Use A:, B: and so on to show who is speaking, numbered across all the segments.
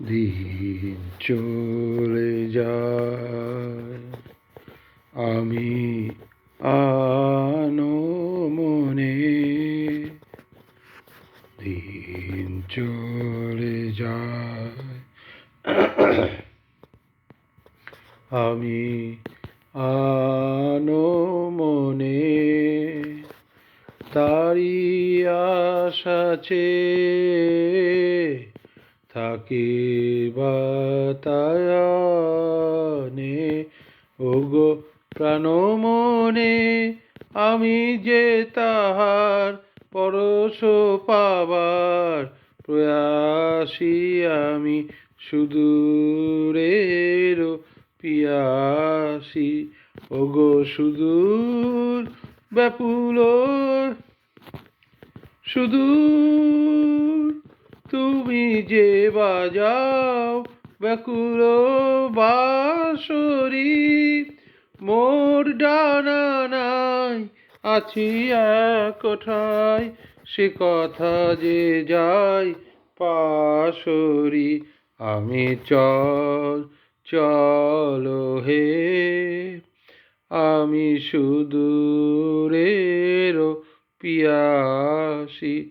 A: দিন চলে যায়। আমি আনো মনে দিন চলে যায়। আমি আনো মনে তারি আশাচে থাকি বাতায়নে ওগো প্রাণমনে আমি যে তাহার পরশ পাবার প্রয়াসী আমি সুদূরের পিয়াসী। ওগো সুদূর ব্যাপুল, সুদূর তুমি যে বাজাও ব্যাকুল বাঁশরি, মোর ডানা নাই, আছি এক কোঠায় সে কথা যে যাই পাশরি আমি চল, চলো হে, আমি সুদূরের পিয়াসী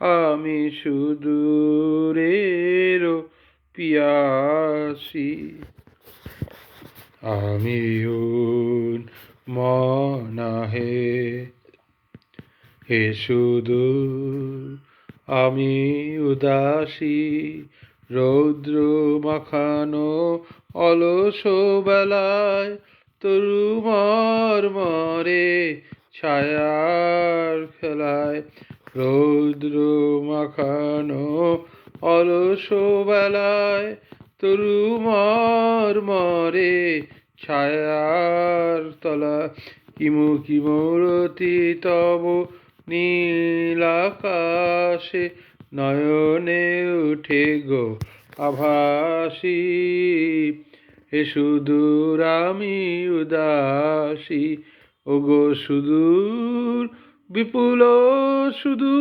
A: আমি সুদূরের পিয়াসি। আমি মনা হে সুদূর আমি উদাসী, রৌদ্র মাখানো অলস বেলায় তরুমর মরে ছায়ার খেলায় রৌদ্র মাখানো অলস বেলায় তরুমর মরে ছায়ার তলা। কিমু কিমরতি তব নীলাকাশে নয়নে উঠে গো আভাসী। হে সুদূর আমি উদাসী ও গো সুদূর বিপুল শুধু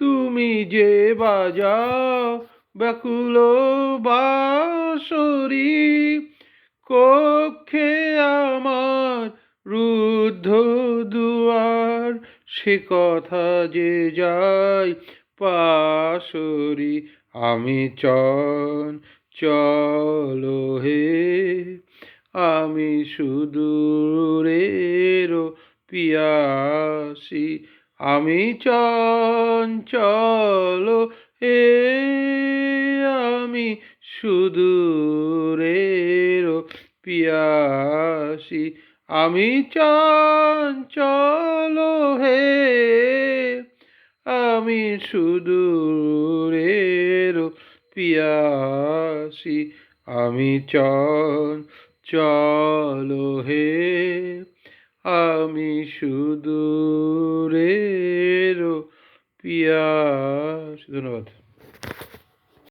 A: তুমি যে বাজাও ব্যাকুল বাঁশরি কক্ষে আমার রুদ্ধ দুয়ার, সে কথা যে যাই পাশরি আমি চন, চলো হে, আমি সুদূরের পিয়াসী, আমি চঞ্চল হে আমি সুদূরের পিয়াসি, আমি চঞ্চল, হে আমি সুদূরের পিয়াসী, আমি চন চলো হে আমি সুদূরের পিয়াসী ধন্যবাদ।